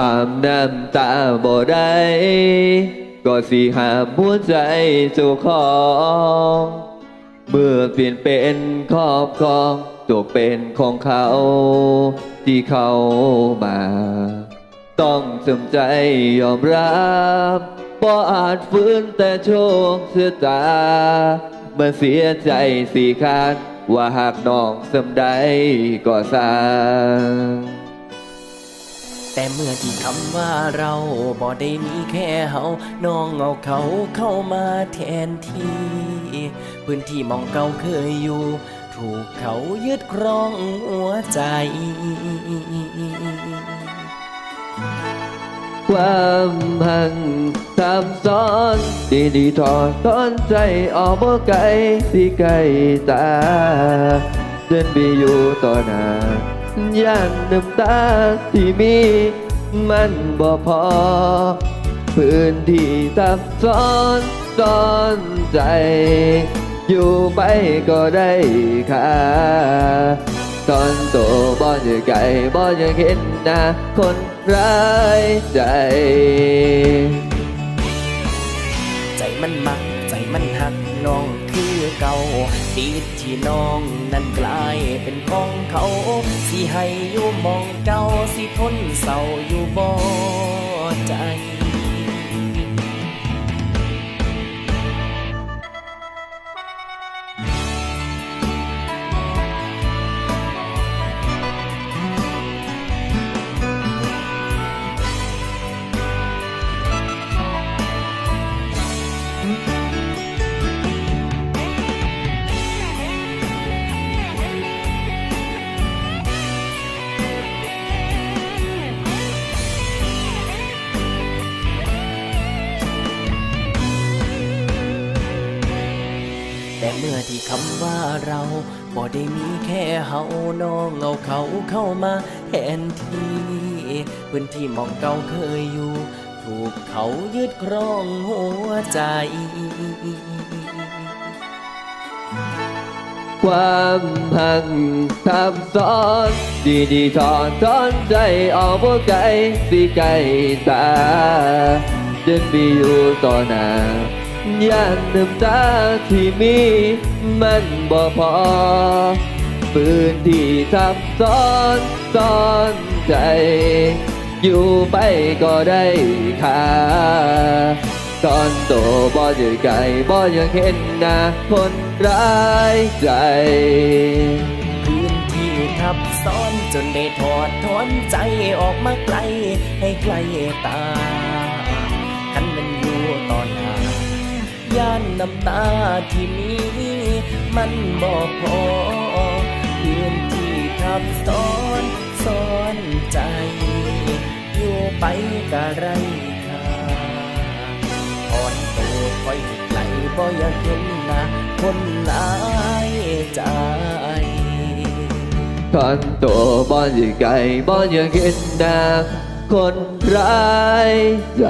ห้ามน้ำตาบ่ได้ก็สิหามหัวใจเจ้าของเมื่อเปลี่ยนเป็นครอบครองตกเป็นของเขาที่เขามา ต้องจำใจยอมรับบ่อาจฟื้นแต่โชคชะตาเมื่อเสียใจสีขาดว่าหากน้องสำใดก็สร้าง แต่เมื่อที่คำว่าเราบ่ได้มีแค่เฮาน้องเอาเขาเข้ามาแทนที่ พื้นที่มองเก่าเคยอยู่ ถูกเขายึดครองหัวใจความหังซับซ้อนดีดีๆถอดตอนใจออกบ่ไกลที่ไกลตาเดินไปอยู่ต่อหน้า ย่านน้ำตาที่มีมันบ่พอ พื้นที่ซับซ้อนซ้อนใจ อยู่ไปก็ได้ค่าตอนโตบ่อยากไก่บ่อยากเห็นหน้าคนร้ายใจ ใจมันมัก ใจมันหักน้องคือ เก่าดีที่น้องนั้นกลายเป็นของเขาสิให้อยู่มองเก่าสิทนเศร้าอยู่บ่ใจ แต่เมื่อที่คำว่าเราบ่ได้มีแค่เฮาน้องเอาเขาเข้ามาแทนที่พื้นที่มองเก่าเคยอยู่ ถูกเขายึดครองหัวใจ ความหักทับซ้อนดีดีๆถอนถอนใจออกบ่ไกลสิไกลตาเดินไปอยู่ต่อหน้า ยานน้ำตาที่มีมันบ่พอพื้นที่ทับซ้อนซ้อนใจ อยู่ไปก็ได้ค่าตอนโตบ่อยากไก่บ่อยากเห็นหน้าคนร้ายใจพื้นที่ทับซ้อนจนได้ถอดถอนใจออกมาไกลให้ไกลตาคันมันานน้ำตาที่มี มันบอกพอเพื้นที่ทับซ้อนซ้อนใจ อยู่ไปกะไรค่าถอนตัวคอยให้ไกลบ่อยากเห็นหน้าคนหลายใจตอนโตบ่อยากไก่บ่อยากเห็นหน้าคนร้ายใจ